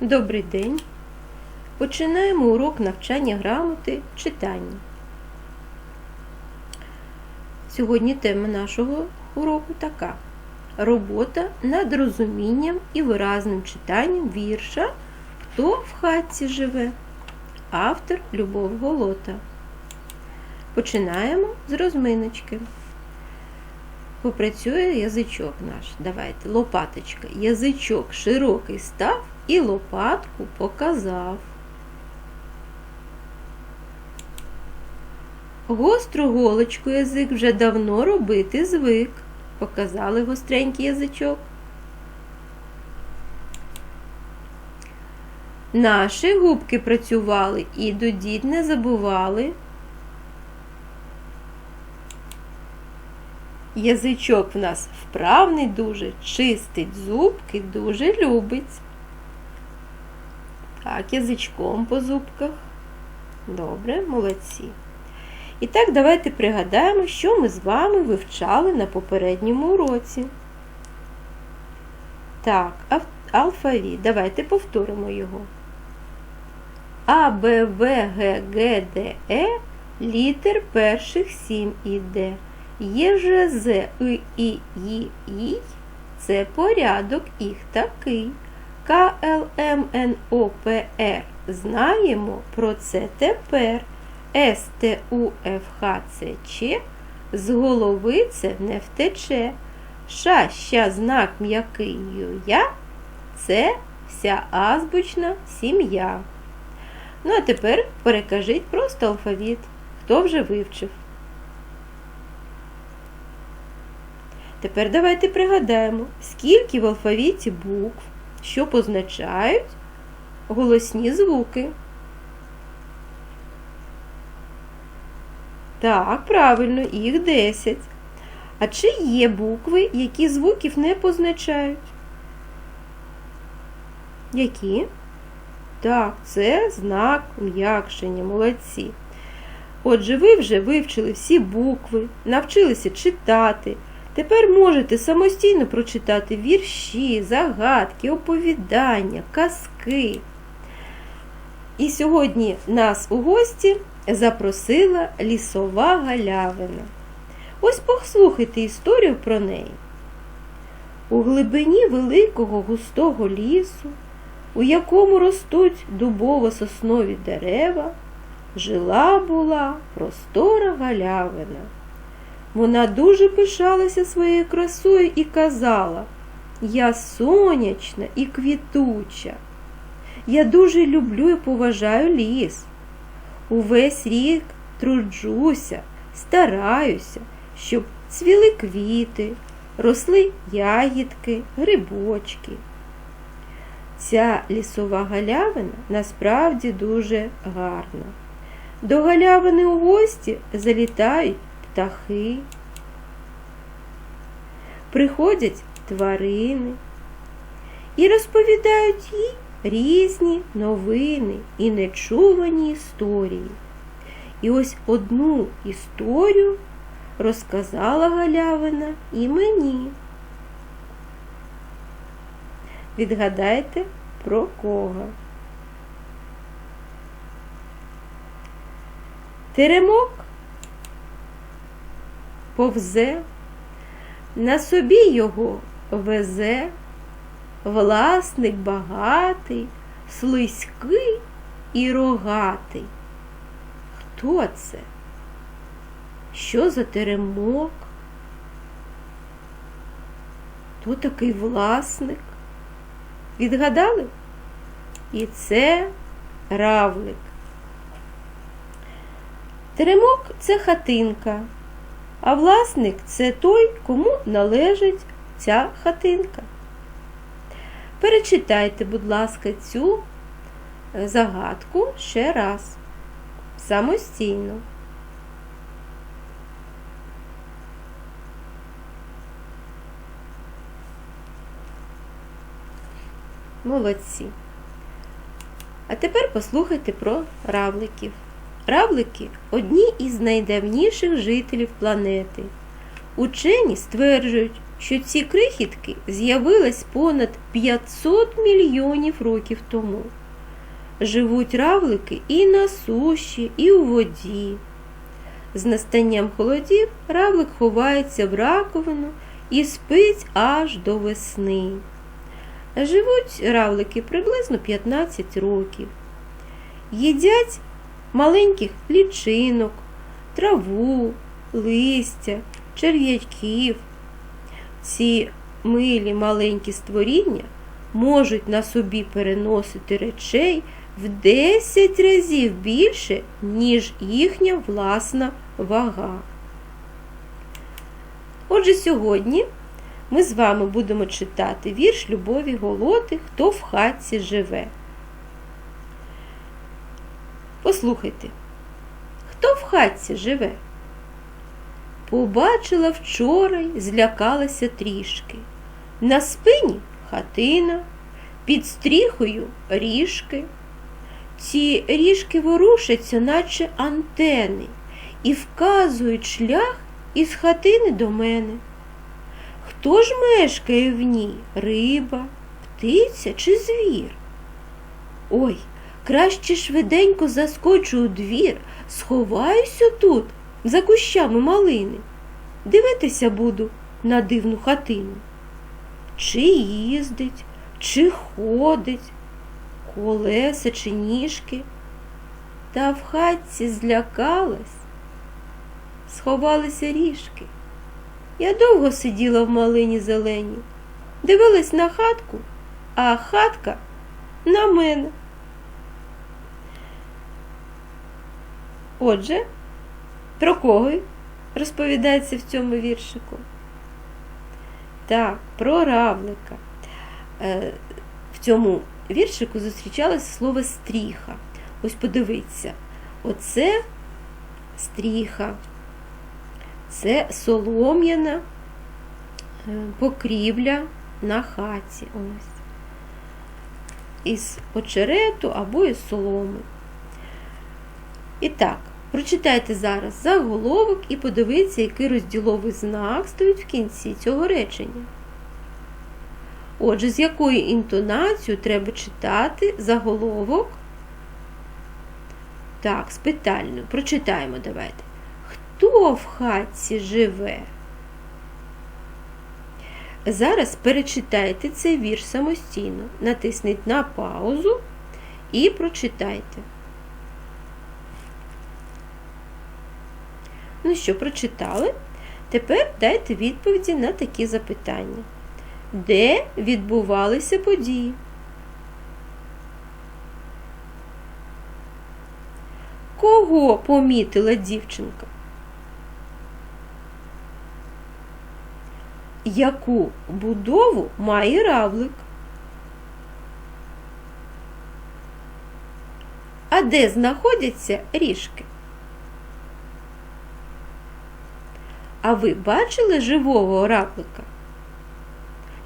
Добрий день. Починаємо урок навчання грамоти читання. Сьогодні тема нашого уроку така: робота над розумінням і виразним читанням вірша Хто в хатці живе? Автор Любов Голота. Починаємо з розминочки. Попрацює язичок наш. Давайте, лопаточка. Язичок широкий став і лопатку показав. Гостру голочку язик вже давно робити звик. Показали гостренький язичок. Наші губки працювали і до дід не забували. Язичок в нас вправний дуже, чистить зубки, дуже любить. Так, язичком по зубках. Добре, молодці. І так, давайте пригадаємо, що ми з вами вивчали на попередньому уроці. Так, алфавіт. Давайте повторимо його. А, Б, В, Г, Г, Д, Е літер перших сім іде. Є Ж, З, И, І, Ї, І. Це порядок їх такий. К, Л, М, Н, О, П, Р. Знаємо про це тепер. С, Т, У, Ф, Х, Ц, Ч. З голови це не втече. Ша, ща, знак м'який я. Це вся азбучна сім'я. Ну, а тепер перекажіть просто алфавіт. Хто вже вивчив? Тепер давайте пригадаємо, скільки в алфавіті букв, що позначають голосні звуки. Так, правильно, їх 10. А чи є букви, які звуків не позначають? Які? Так, це знак м'якшення, молодці. Отже, ви вже вивчили всі букви, навчилися читати. Тепер можете самостійно прочитати вірші, загадки, оповідання, казки. І сьогодні нас у гості запросила лісова галявина. Ось послухайте історію про неї. У глибині великого густого лісу, у якому ростуть дубово-соснові дерева, жила була простора галявина. Вона дуже пишалася своєю красою і казала Я сонячна і квітуча. Я дуже люблю і поважаю ліс. Увесь рік труджуся, стараюся, щоб цвіли квіти, росли ягідки, грибочки. Ця лісова галявина насправді дуже гарна. До галявини у гості залітають птахи, приходять тварини і розповідають їй різні новини і нечувані історії. І ось одну історію розказала Галявина і мені. Відгадайте, про кого? Теремок повзе, на собі його везе, власник багатий, слизький і рогатий. Хто це? Що за теремок? Хто такий власник? Відгадали? І це равлик. Теремок це хатинка, а власник це той, кому належить ця хатинка. Перечитайте, будь ласка, цю загадку ще раз. Самостійно. Молодці. А тепер послухайте про равликів. Равлики одні із найдавніших жителів планети. Учені стверджують, що ці крихітки з'явились понад 500 мільйонів років тому. Живуть равлики і на суші, і у воді. З настанням холодів равлик ховається в раковину і спить аж до весни. Живуть равлики приблизно 15 років. Їдять маленьких лічинок, траву, листя, черв'яків. Ці милі маленькі створіння можуть на собі переносити речей в 10 разів більше, ніж їхня власна вага. Отже, сьогодні ми з вами будемо читати вірш Любові Голоти Хто в хатці живе. Послухайте, хто в хатці живе? Побачила вчора й злякалася трішки. На спині хатина, під стріхою ріжки. Ці ріжки ворушаться, наче антени, і вказують шлях із хатини до мене. Хто ж мешкає в ній? Риба, птиця чи звір? Ой, краще швиденько заскочу у двір, сховаюся тут, за кущами малини. Дивитися буду на дивну хатину. Чи їздить, чи ходить, колеса чи ніжки. Та в хатці злякалась, сховалися ріжки. Я довго сиділа в малині зеленій, дивилась на хатку, а хатка на мене. Отже, про кого розповідається в цьому віршику? Так, про равлика. Е, в цьому віршику зустрічалося слово стріха. Ось подивіться, оце стріха, це солом'яна е, покрівля на хаті. Ось. Із очерету або із соломи. І так, прочитайте зараз заголовок і подивіться, який розділовий знак стоїть в кінці цього речення. Отже, з якою інтонацією треба читати заголовок? Так, з. Прочитаємо давайте. Хто в хатці живе? Зараз перечитайте цей вірш самостійно. Натисніть на паузу і прочитайте. Ну що, прочитали? Тепер дайте відповіді на такі запитання. Де відбувалися події? Кого помітила дівчинка? Яку будову має равлик? А де знаходяться ріжки? А ви бачили живого равлика?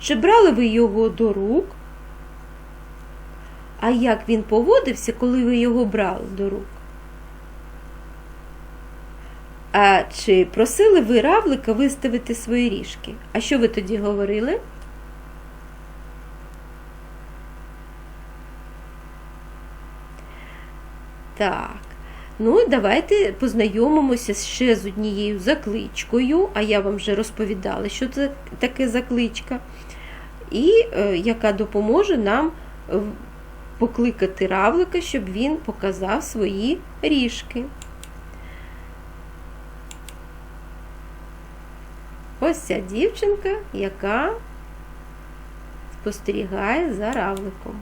Чи брали ви його до рук? А як він поводився, коли ви його брали до рук? А чи просили ви равлика виставити свої ріжки? А що ви тоді говорили? Так. Ну, давайте познайомимося ще з однією закличкою, а я вам вже розповідала, що це таке закличка, і е, яка допоможе нам покликати равлика, щоб він показав свої ріжки. Ось ця дівчинка, яка спостерігає за равликом.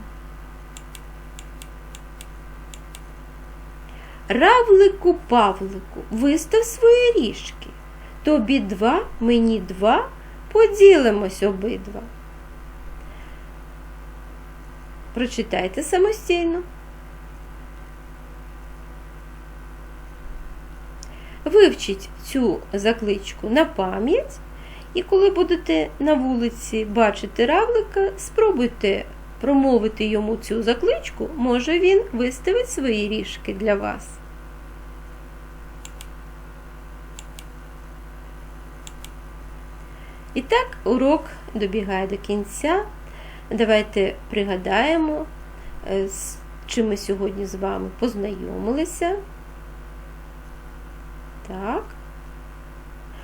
Равлику Павлику, вистав свої ріжки. Тобі два, мені два, поділимось обидва. Прочитайте самостійно. Вивчіть цю закличку на пам'ять, і коли будете на вулиці бачити равлика, спробуйте промовити йому цю закличку, може він виставить свої ріжки для вас. І так урок добігає до кінця. Давайте пригадаємо, е, з чим ми сьогодні з вами познайомилися. Так.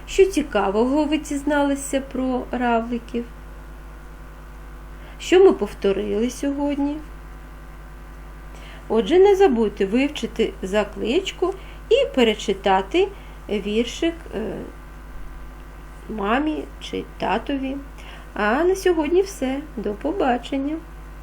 Що цікавого ви дізналися про равликів? Що ми повторили сьогодні? Отже, не забудьте вивчити закличку і перечитати віршик е, мамі чи татові. А на сьогодні все. До побачення!